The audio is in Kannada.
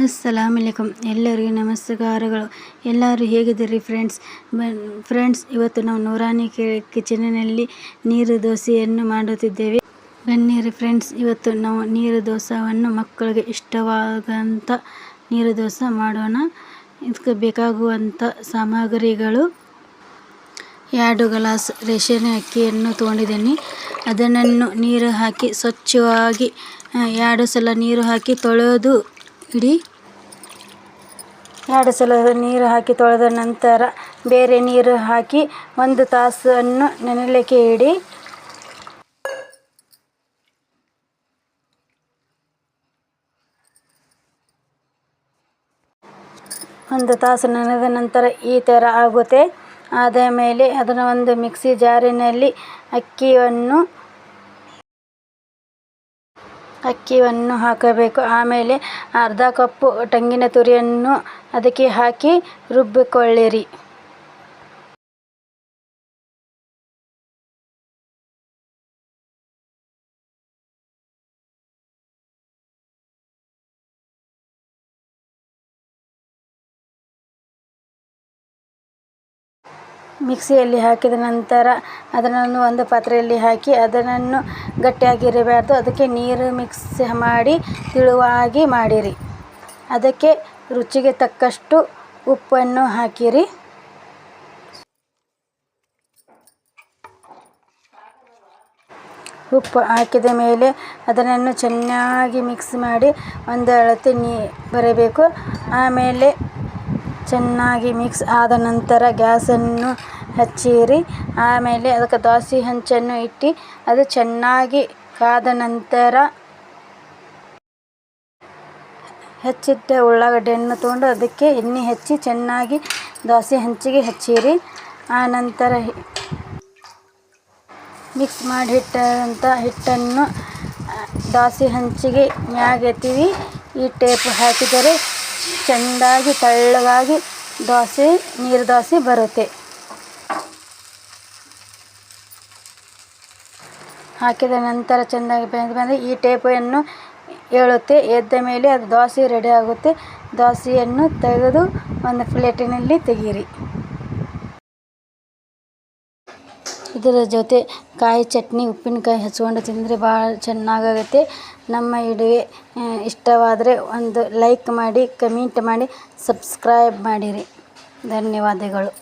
ಅಸ್ಸಲಾಮ್ ಅಲೈಕಮ್ ಎಲ್ಲರಿಗೂ ನಮಸ್ಕಾರಗಳು. ಎಲ್ಲರೂ ಹೇಗಿದ್ದೀರಿ ಫ್ರೆಂಡ್ಸ್ ಫ್ರೆಂಡ್ಸ್ ಇವತ್ತು ನಾವು ನೂರಾನಿ ಕಿಚನಿನಲ್ಲಿ ನೀರು ದೋಸೆಯನ್ನು ಮಾಡುತ್ತಿದ್ದೇವೆ. ಬನ್ನಿರಿ ಫ್ರೆಂಡ್ಸ್ ಇವತ್ತು ನಾವು ನೀರು ದೋಸೆಯನ್ನು ಮಕ್ಕಳಿಗೆ ಇಷ್ಟವಾದಂಥ ನೀರು ದೋಸೆ ಮಾಡೋಣ. ಇದಕ್ಕೆ ಬೇಕಾಗುವಂಥ ಸಾಮಗ್ರಿಗಳು ಎರಡು ಗ್ಲಾಸ್ ರೇಷನ್ ಅಕ್ಕಿಯನ್ನು ತೊಗೊಂಡಿದ್ದೀನಿ. ಅದನ್ನು ನೀರು ಹಾಕಿ ಸ್ವಚ್ಛವಾಗಿ ಎರಡು ಸಲ ನೀರು ಹಾಕಿ ತೊಳೆದು ಇಡಿ ಎರಡು ಸಲ ನೀರು ಹಾಕಿ ತೊಳೆದ ನಂತರ ಬೇರೆ ನೀರು ಹಾಕಿ ಒಂದು ತಾಸನ್ನು ನೆನೆಯಲಿಕ್ಕೆ ಇಡಿ. ಒಂದು ತಾಸು ನೆನೆದ ನಂತರ ಈ ಥರ ಆಗುತ್ತೆ. ಆದ ಮೇಲೆ ಅದನ್ನು ಒಂದು ಮಿಕ್ಸಿ ಜಾರಿನಲ್ಲಿ ಅಕ್ಕಿಯನ್ನು ಅಕ್ಕಿಯನ್ನು ಹಾಕಬೇಕು. ಆಮೇಲೆ ಅರ್ಧ ಕಪ್ಪು ತೆಂಗಿನ ತುರಿಯನ್ನು ಅದಕ್ಕೆ ಹಾಕಿ ರುಬ್ಬಿಕೊಳ್ಳಿರಿ. ಮಿಕ್ಸಿಯಲ್ಲಿ ಹಾಕಿದ ನಂತರ ಅದನ್ನು ಒಂದು ಪಾತ್ರೆಯಲ್ಲಿ ಹಾಕಿ ಅದನ್ನು ಗಟ್ಟಿಯಾಗಿರಬಾರ್ದು ಅದಕ್ಕೆ ನೀರು ಮಿಕ್ಸ್ ಮಾಡಿ ತಿಳುವಾಗಿ ಮಾಡಿರಿ. ಅದಕ್ಕೆ ರುಚಿಗೆ ತಕ್ಕಷ್ಟು ಉಪ್ಪನ್ನು ಹಾಕಿರಿ. ಉಪ್ಪು ಹಾಕಿದ ಮೇಲೆ ಅದನ್ನು ಚೆನ್ನಾಗಿ ಮಿಕ್ಸ್ ಮಾಡಿ ಒಂದು ಅಳತೆ ನೀ, ಬರಬೇಕು. ಆಮೇಲೆ ಚೆನ್ನಾಗಿ ಮಿಕ್ಸ್ ಆದ ನಂತರ ಗ್ಯಾಸನ್ನು ಹಚ್ಚಿರಿ. ಆಮೇಲೆ ಅದಕ್ಕೆ ದೋಸೆ ಹಂಚನ್ನು ಇಟ್ಟು ಅದು ಚೆನ್ನಾಗಿ ಕಾದ ನಂತರ ಹೆಚ್ಚಿಟ್ಟ ಉಳ್ಳಾಗಡ್ಡೆಯನ್ನು ತೊಗೊಂಡು ಅದಕ್ಕೆ ಎಣ್ಣೆ ಹಚ್ಚಿ ಚೆನ್ನಾಗಿ ದೋಸೆ ಹಂಚಿಗೆ ಹಚ್ಚಿರಿ. ಆನಂತರ ಮಿಕ್ಸ್ ಮಾಡಿ ಇಟ್ಟಂಥ ಹಿಟ್ಟನ್ನು ದೋಸೆ ಹಂಚಿಗೆ ಮ್ಯಾಗ ಎತ್ತೀವಿ. ಈ ಟೇಪ್ ಹಾಕಿದರೆ ಚೆಂದಾಗಿ ತೆಳ್ಳಗಾಗಿ ದೋಸೆ, ನೀರು ದೋಸೆ ಬರುತ್ತೆ. ಹಾಕಿದ ನಂತರ ಚೆಂದಾಗಿ ಬೆಂದು ಬಂದರೆ ಈ ಟೇಪನ್ನು ಏಳುತ್ತೆ. ಎದ್ದ ಮೇಲೆ ಅದು ದೋಸೆ ರೆಡಿ ಆಗುತ್ತೆ. ದೋಸೆಯನ್ನು ತೆಗೆದು ಒಂದು ಪ್ಲೇಟಿನಲ್ಲಿ ತೆಗೀರಿ. ಇದರ ಜೊತೆ ಕಾಯಿ ಚಟ್ನಿ, ಉಪ್ಪಿನಕಾಯಿ ಹಚ್ಕೊಂಡು ತಿಂದರೆ ಭಾಳ ಚೆನ್ನಾಗಾಗುತ್ತೆ. ನಮ್ಮ ವಿಡಿಯೋ ಇಷ್ಟವಾದರೆ ಒಂದು ಲೈಕ್ ಮಾಡಿ ಕಮೆಂಟ್ ಮಾಡಿ ಸಬ್ಸ್ಕ್ರೈಬ್ ಮಾಡಿರಿ. ಧನ್ಯವಾದಗಳು.